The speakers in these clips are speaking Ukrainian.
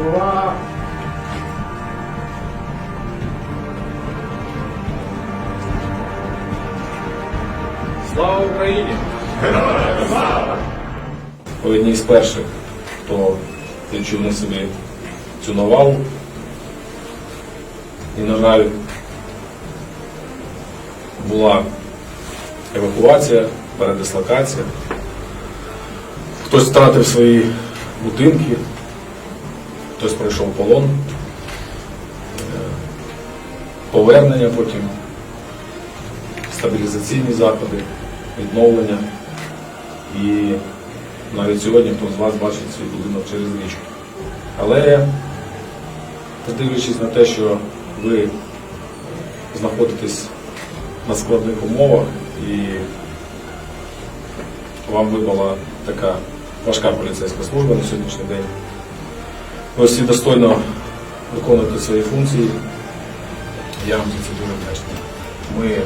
Ура! Слава Україні! Ви одні з перших, хто відчув на собі цю навалу. І, на жаль, була евакуація, передислокація. Хтось втратив свої будинки, хтось пройшов полон, Е, повернення потім, стабілізаційні заходи, відновлення. І навіть сьогодні хто з вас бачить свій будинок через річку. Але дивлячись на те, що ви знаходитесь на складних умовах і вам випала така важка поліцейська служба на сьогоднішній день. Ви всі достойно виконуєте свої функції. Я вам за це дуже вдячний. Ми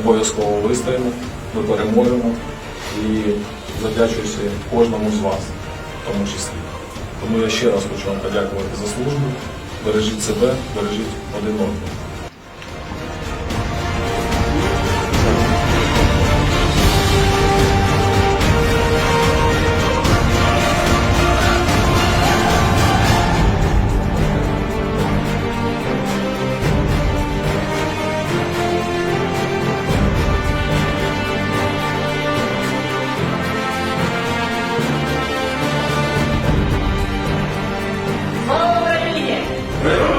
обов'язково вистоїмо, ми переможемо і завдячуюся кожному з вас, в тому числі. Тому я ще раз хочу вам подякувати за службу. Бережіть себе, бережіть один одного. Yeah.